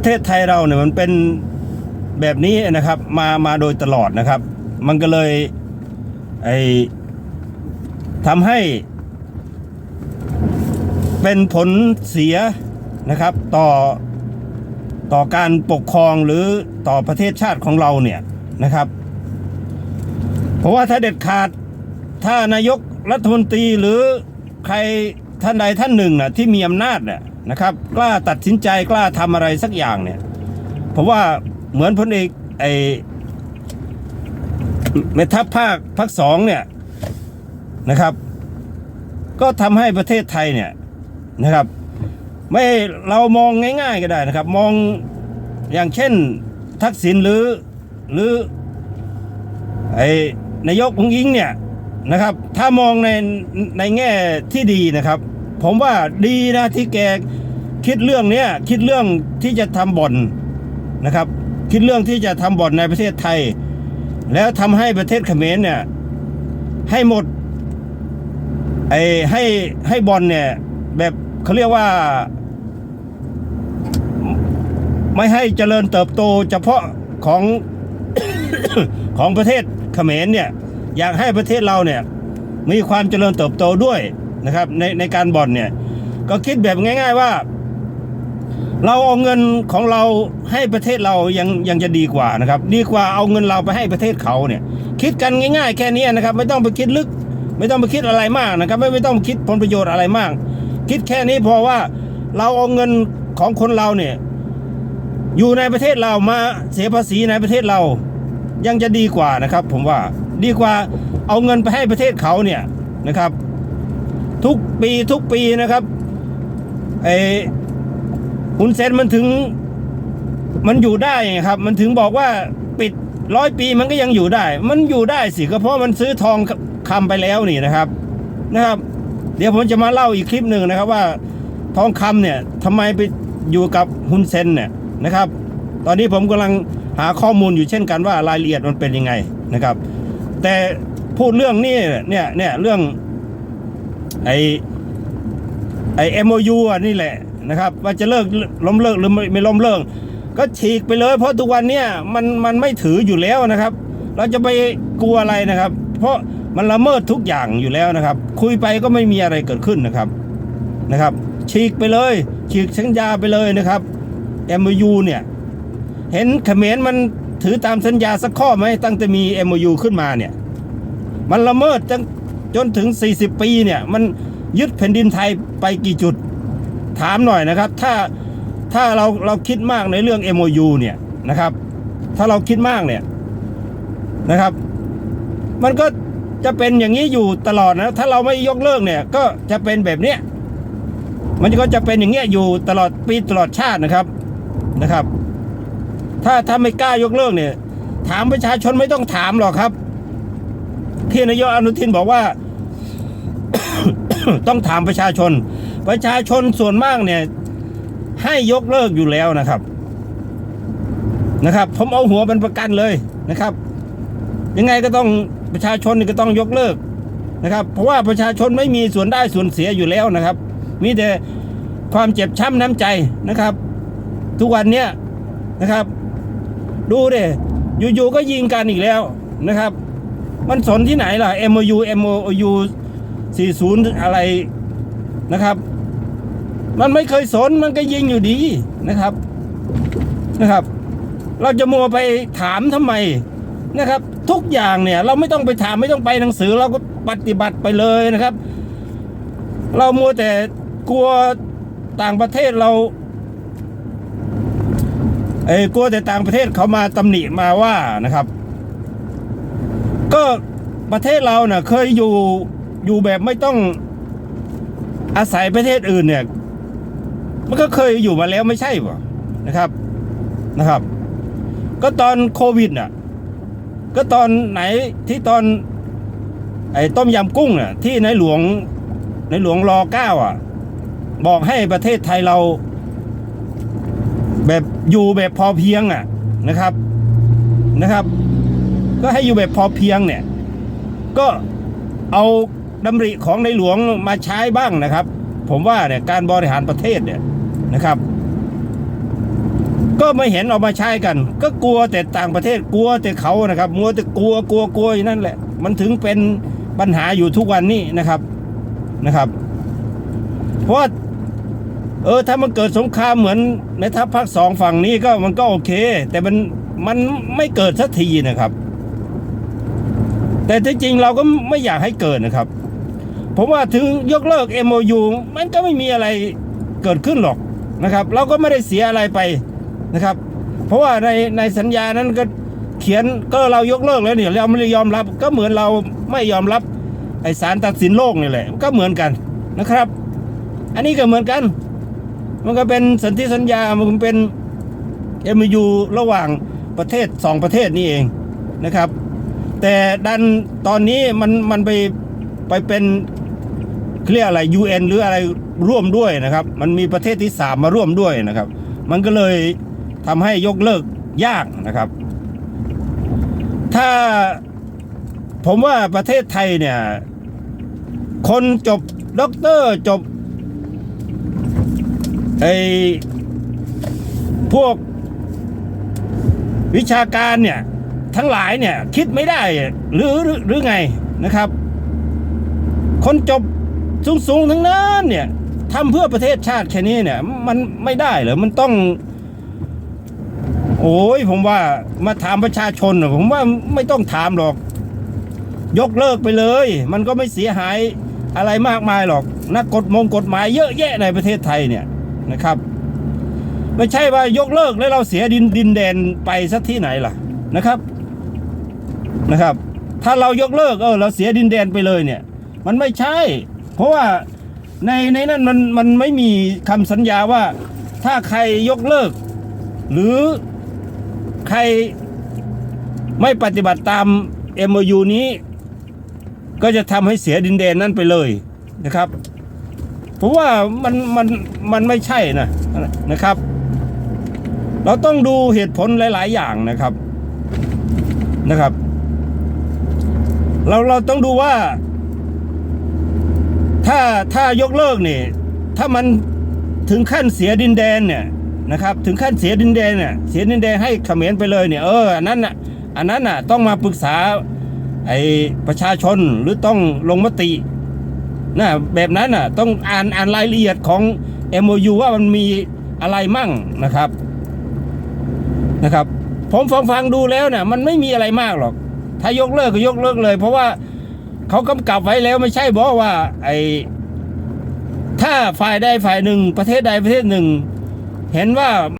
ประเทศไทยเราเนี่ยมันเป็นแบบนี้นะครับมามาโดยตลอดนะครับ มันก็เลยไอทำให้เป็นผลเสียนะครับต่อต่อการปกครองหรือต่อประเทศชาติของเราเนี่ยนะครับ เพราะว่าถ้าเด็ดขาดถ้านายกรัฐมนตรีหรือใครท่านใดท่านหนึ่งนะที่มีอำนาจเนี่ย นะครับ กล้าตัดสินใจกล้าทำอะไรสักอย่างเนี่ยเพราะว่าเหมือนพลเอกไอแม่ทัพภาคภาคสองเนี่ยนะครับ ก็ทำให้ประเทศไทยเนี่ยนะครับ ไม่เรามองง่าย ๆก็ได้นะครับ มองอย่างเช่นทักษิณหรือหรือไอนายกองอิงเนี่ยนะครับ ถ้ามองในในแง่ที่ดีนะครับ ผมว่าดีนะที่แกคิดเรื่องเนี้ยคิดเรื่องที่จะทำบ่อนนะครับ คิดเรื่องที่จะทำบ่อนในประเทศไทย แล้วทำให้ประเทศเขมรเนี่ย ให้หมดไอ้ให้ให้บอนเนี่ย แบบเขาเรียกว่า ไม่ให้เจริญเติบโตเฉพาะของของประเทศเขมรเนี่ย อยากให้ประเทศเราเนี่ย มีความเจริญเติบโตด้วย นะครับในในการบ่อนเนี่ยก็คิดแบบง่าย ๆว่า เราเอาเงินของเราให้ประเทศเรายังยังจะดีกว่านะครับ ดีกว่าเอาเงินเราไปให้ประเทศเขาเนี่ย คิดกันง่ายๆ แค่นี้นะครับ ไม่ต้องไปคิดลึก ไม่ต้องไปคิดอะไรมากนะครับ ไม่ไม่ต้องคิดผลประโยชน์อะไรมาก คิดแค่นี้พอว่าเราเอาเงินของคนเราเนี่ย อยู่ในประเทศเรามาเสียภาษีในประเทศเรา ยังจะดีกว่านะครับ ผมว่าดีกว่าเอาเงินไปให้ประเทศเขาเนี่ยนะครับ ทุกปีทุกปีนะครับไอ้ฮุนเซนมันถึง มันอยู่ได้ครับ มันถึงบอกว่าปิดร้อยปีมันก็ยังอยู่ได้ มันอยู่ได้สิก็เพราะมันซื้อทองคำไปแล้วนี่นะครับ นะครับ เดี๋ยวผมจะมาเล่าอีกคลิปหนึ่งนะครับว่าทองคำเนี่ยทำไมไปอยู่กับฮุนเซนเนี่ยนะครับ ตอนนี้ผมกำลังหาข้อมูลอยู่เช่นกันว่ารายละเอียดมันเป็นยังไงนะครับ แต่พูดเรื่องนี้เนี่ยเนี่ยเรื่อง ไอไอเอ็มยูอะนี่แหละนะครับ ว่าจะเลิกล้มเลิกหรือไม่ไม่ล้มเลิก ก็ฉีกไปเลย เพราะทุกวันเนี่ยมันมันไม่ถืออยู่แล้วนะครับ เราจะไปกลัวอะไรนะครับ เพราะมันละเมิดทุกอย่างอยู่แล้วนะครับ คุยไปก็ไม่มีอะไรเกิดขึ้นนะครับนะครับ ฉีกไปเลย ฉีกสัญญาไปเลยนะครับ MOU เนี่ยเห็นเขมรมันถือตามสัญญาสักข้อไหมตั้งแต่มี MOU ขึ้นมาเนี่ย มันละเมิดจน จนถึง 40 ปีเนี่ย มันยึดแผ่นดินไทยไปกี่จุดถามหน่อยนะครับ ถ้าถ้าเราเราคิดมากในเรื่อง MOU เนี่ยนะครับ ถ้าเราคิดมากเนี่ยนะครับ มันก็จะเป็นอย่างนี้อยู่ตลอดนะ ถ้าเราไม่ยกเลิกเนี่ย ก็จะเป็นแบบเนี้ยมันก็จะเป็นอย่างเงี้ยอยู่ตลอดปีตลอดชาตินะครับนะครับ ถ้าถ้าไม่กล้ายกเลิกเนี่ย ถามประชาชนไม่ต้องถามหรอกครับ ที่นายกอนุทินบอกว่า ต้องถามประชาชน ประชาชนส่วนมากเนี่ย ให้ยกเลิกอยู่แล้วนะครับ นะครับ ผมเอาหัวเป็นประกันเลยนะครับ ยังไงก็ต้องประชาชนก็ต้องยกเลิกนะครับ เพราะว่าประชาชนไม่มีส่วนได้ส่วนเสียอยู่แล้วนะครับ มีแต่ความเจ็บช้ำน้ำใจนะครับ ทุกวันเนี้ยนะครับ ดูเดอยู่ๆก็ยิงกันอีกแล้วนะครับ มันสนที่ไหนล่ะ MOU MOU 40 อะไรนะครับ มันไม่เคยสนมันก็ยิงอยู่ดีนะครับนะครับ เราจะมัวไปถามทำไมนะครับ ทุกอย่างเนี่ยเราไม่ต้องไปถามไม่ต้องไปหนังสือ เราก็ปฏิบัติไปเลยนะครับ เรามัวแต่กลัวต่างประเทศเราเอ้กลัวแต่ต่างประเทศเขามาตำหนิมาว่านะครับ ก็ประเทศเราเน่ะ เคยอยู่อยู่แบบไม่ต้องอาศัยประเทศอื่นเนี่ย มันก็เคยอยู่มาแล้วไม่ใช่ป่ะนะครับนะครับ ก็ตอนโควิดน่ะ ก็ตอนไหนที่ตอน ไอ้ต้มยำกุ้งน่ะ ที่ในหลวงในหลวงรอเก้าอะ บอกให้ประเทศไทยเรา แบบอยู่แบบพอเพียงอะนะครับนะครับ ก็ให้อยู่แบบพอเพียงเนี่ย ก็เอาดำริของในหลวงมาใช้บ้างนะครับ ผมว่าเนี่ยการบริหารประเทศเนี่ยนะครับ ก็ไม่เห็นออกมาใช้กัน ก็กลัวแต่ต่างประเทศกลัวแต่เขานะครับมัวแต่กลัวกลัวกลัวอยู่นั่นแหละ มันถึงเป็นปัญหาอยู่ทุกวันนี้นะครับนะครับ เพราะเออถ้ามันเกิดสงครามเหมือนในทัพภาคสองฝั่งนี้ก็มันก็โอเค แต่มันมันไม่เกิดสักทีนะครับ แต่ที่จริงเราก็ไม่อยากให้เกิดนะครับ ผมว่าถึงยกเลิก MOU มันก็ไม่มีอะไรเกิดขึ้นหรอกนะครับ เราก็ไม่ได้เสียอะไรไปนะครับ เพราะว่าในในสัญญานั้นก็เขียนก็เรายกเลิกแล้วเนี่ยเราไม่ได้ยอมรับ ก็เหมือนเราไม่ยอมรับไอสารตัดสินโลกนี่แหละ ก็เหมือนกันนะครับ อันนี้ก็เหมือนกัน มันก็เป็นสันติสัญญา มันเป็น MOU ระหว่างประเทศสองประเทศนี่เองนะครับ แต่ดันตอนนี้มันมันไปไปเป็นเรียกอะไร UN หรืออะไรร่วมด้วยนะครับ มันมีประเทศที่สามมาร่วมด้วยนะครับ มันก็เลยทำให้ยกเลิกยากนะครับ ถ้าผมว่าประเทศไทยเนี่ย คนจบด็อกเตอร์จบไอพวกวิชาการเนี่ย ทั้งหลายเนี่ยคิดไม่ได้หรือหรือหรือไงนะครับ คนจบสูงสูงๆทั้งนั้นเนี่ยทำเพื่อประเทศชาติแค่นี้เนี่ย มันไม่ได้เหรอมันต้อง โอ้ยผมว่ามาถามประชาชนผมว่าไม่ต้องถามหรอก ยกเลิกไปเลย มันก็ไม่เสียหายอะไรมากมายหรอกนักกฎมงกฎหมายเยอะแยะในประเทศไทยเนี่ยนะครับ ไม่ใช่ว่ายกเลิกแล้วเราเสียดินดินแดนไปสักที่ไหนล่ะนะครับ นะครับ ถ้าเรายกเลิกเออเราเสียดินแดนไปเลยเนี่ย มันไม่ใช่ เพราะว่าในในนั้นมันมันไม่มีคำสัญญาว่าถ้าใครยกเลิก หรือใครไม่ปฏิบัติตาม MOU นี้ ก็จะทำให้เสียดินแดนนั้นไปเลยนะครับเพราะว่ามันมันมันไม่ใช่นะนะครับ เราต้องดูเหตุผลหลาย ๆ อย่างนะครับนะครับ เราเราต้องดูว่า ถ้าถ้ายกเลิกเนี่ยถ้ามันถึงขั้นเสียดินแดนเนี่ยนะครับ ถึงขั้นเสียดินแดนเนี่ยเสียดินแดนให้เขมรไปเลยเนี่ยเอออันนั้นน่ะอันนั้นน่ะต้องมาปรึกษาไอ้ประชาชนหรือต้องลงมตินะแบบนั้นน่ะต้องอ่านอ่านรายละเอียดของ MOU ว่ามันมีอะไรมั่งนะครับนะครับ ผมฟังฟังดูแล้วเนี่ยมันไม่มีอะไรมากหรอก ถ้ายกเลิกก็ยกเลิกเลย เพราะว่าเขากำกับไว้แล้วไม่ใช่บอกว่า ไอ้ถ้าฝ่ายใดฝ่ายหนึ่ง ประเทศใดประเทศหนึ่ง เห็นว่า